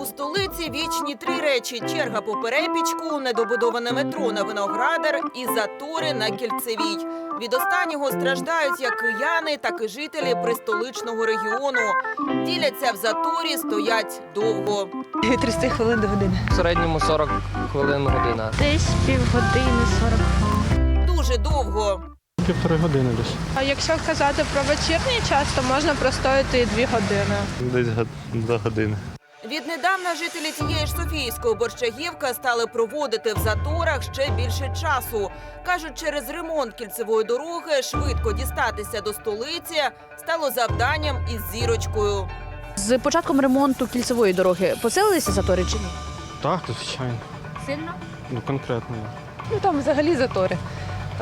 У столиці вічні три речі: черга по перепічку, недобудоване метро на виноградар і затори на кільцевій. Від останнього страждають як кияни, так і жителі пристоличного регіону. Діляться в заторі, стоять довго. 30 хвилин до години. В середньому 40 хвилин година. Десь півгодини 40 хвилин. Дуже довго. Півтори години десь. А якщо казати про вечірній час, то можна простояти і дві години. Десь до години. Віднедавна жителі тієї ж Софійської борщагівка стали проводити в заторах ще більше часу. Кажуть, через ремонт кільцевої дороги швидко дістатися до столиці стало завданням із зірочкою. З початком ремонту кільцевої дороги поселилися затори чи ні? Так, звичайно. Сильно? Ну конкретно. Ну там взагалі затори.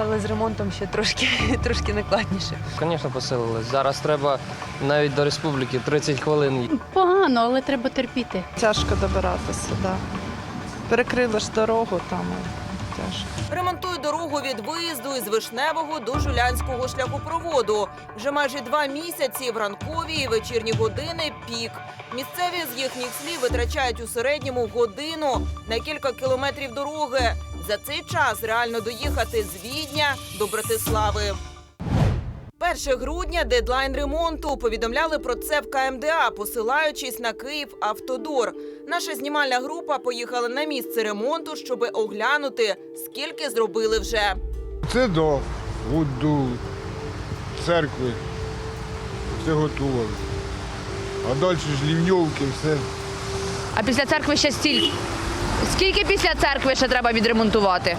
Але з ремонтом ще трошки, трошки накладніше. Звісно, посилились. Зараз треба навіть до республіки 30 хвилин. Погано, але треба терпіти. Тяжко добиратися, да. Перекрили ж дорогу там. Тяжко. Ремонтують дорогу від виїзду із Вишневого до Жулянського шляхопроводу. Вже майже два місяці в ранкові і вечірні години пік. Місцеві з їхніх слів витрачають у середньому годину на кілька кілометрів дороги. За цей час реально доїхати з Відня до Братислави. 1 грудня дедлайн ремонту. Повідомляли про це в КМДА, посилаючись на Київ Автодор. Наша знімальна група поїхала на місце ремонту, щоб оглянути, скільки зробили вже. Це до, до церкви. Все готово. А далі ж лівньовки, все. А після церкви ще стільки. Скільки після церкви ще треба відремонтувати?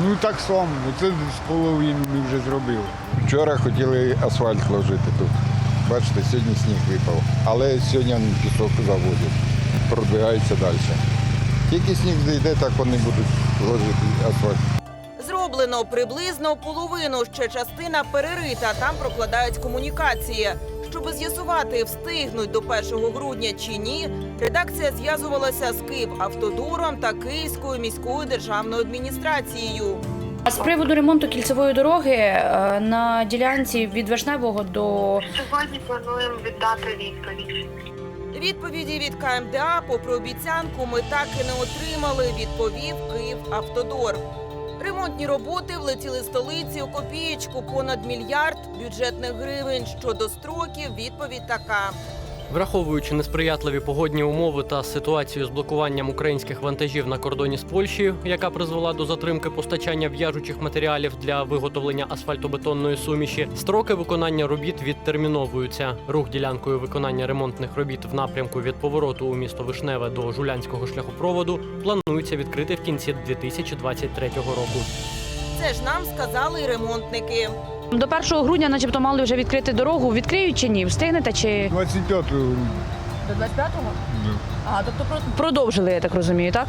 Ну так само, це з половину ми вже зробили. Вчора хотіли асфальт ложити тут. Бачите, сьогодні сніг випав. Але сьогодні пісок заводять, продвигаються далі. Тільки сніг зійде, так вони будуть ложити асфальт. Зроблено приблизно половину. Ще частина перерита. Там прокладають комунікації. Щоб з'ясувати, встигнуть до 1 грудня чи ні, редакція зв'язувалася з Київавтодором та Київською міською державною адміністрацією. А з приводу ремонту кільцевої дороги е, на ділянці від Вишневого до Сьогодні плануємо віддати відповідь. Відповіді від КМДА, попри обіцянку, ми так і не отримали. Відповів Київавтодор. Ремонтні роботи влетіли столиці у копієчку понад мільярд бюджетних гривень. Щодо строків, відповідь така. Враховуючи несприятливі погодні умови та ситуацію з блокуванням українських вантажів на кордоні з Польщею, яка призвела до затримки постачання в'яжучих матеріалів для виготовлення асфальтобетонної суміші, строки виконання робіт відтерміновуються. Рух ділянкою виконання ремонтних робіт в напрямку від повороту у місто Вишневе до Жулянського шляхопроводу планується відкрити в кінці 2023 року. Це ж нам сказали ремонтники. До 1 грудня, начебто, мали вже відкрити дорогу. Відкриють чи ні? Встигнете чи 25 грудня. До 25-го? Ну, А, тобто продовжили, я так розумію, так?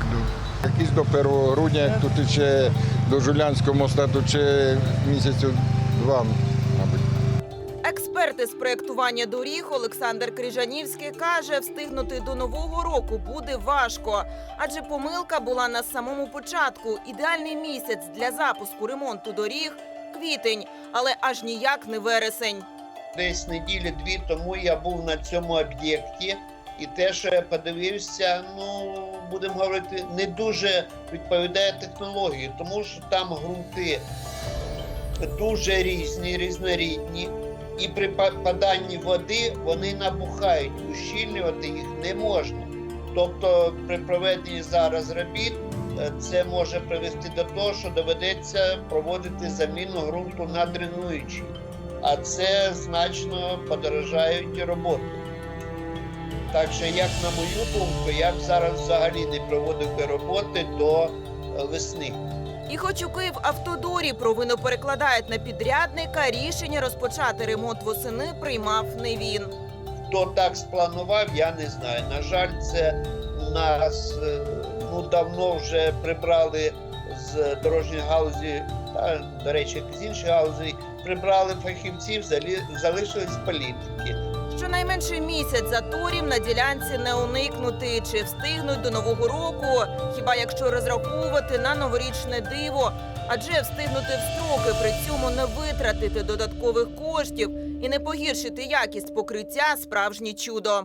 Якісь до 1 грудня, як тут ще до Жулянського моста, тут ще місяців два, мабуть. Експерти з проєктування доріг Олександр Крижанівський каже, встигнути до нового року буде важко, адже помилка була на самому початку. Ідеальний місяць для запуску ремонту доріг квітень, але аж ніяк не вересень. Десь неділі-дві тому я був на цьому об'єкті, і те, що я подивився, ну будемо говорити, не дуже відповідає технології, тому що там ґрунти дуже різні, різнорідні, і при паданні води вони набухають, ущільнювати їх не можна. Тобто, при проведенні зараз робіт це може привести до того, що доведеться проводити заміну ґрунту на дренуючий а це значно подорожають роботи. Так що, як на мою думку, я б зараз взагалі не проводив би роботи до е, весни. І хоч у Київ автодорі провину перекладають на підрядника, рішення розпочати ремонт восени приймав не він. Хто так спланував, я не знаю. На жаль, це нас ну, давно вже прибрали з дорожньої галузі, та, до речі, з інших галузей, прибрали фахівців, залишились політики. Щонайменше місяць заторів на ділянці не уникнути чи встигнуть до нового року, хіба якщо розраховувати на новорічне диво, адже встигнути в строки при цьому не витратити додаткових коштів і не погіршити якість покриття справжнє чудо.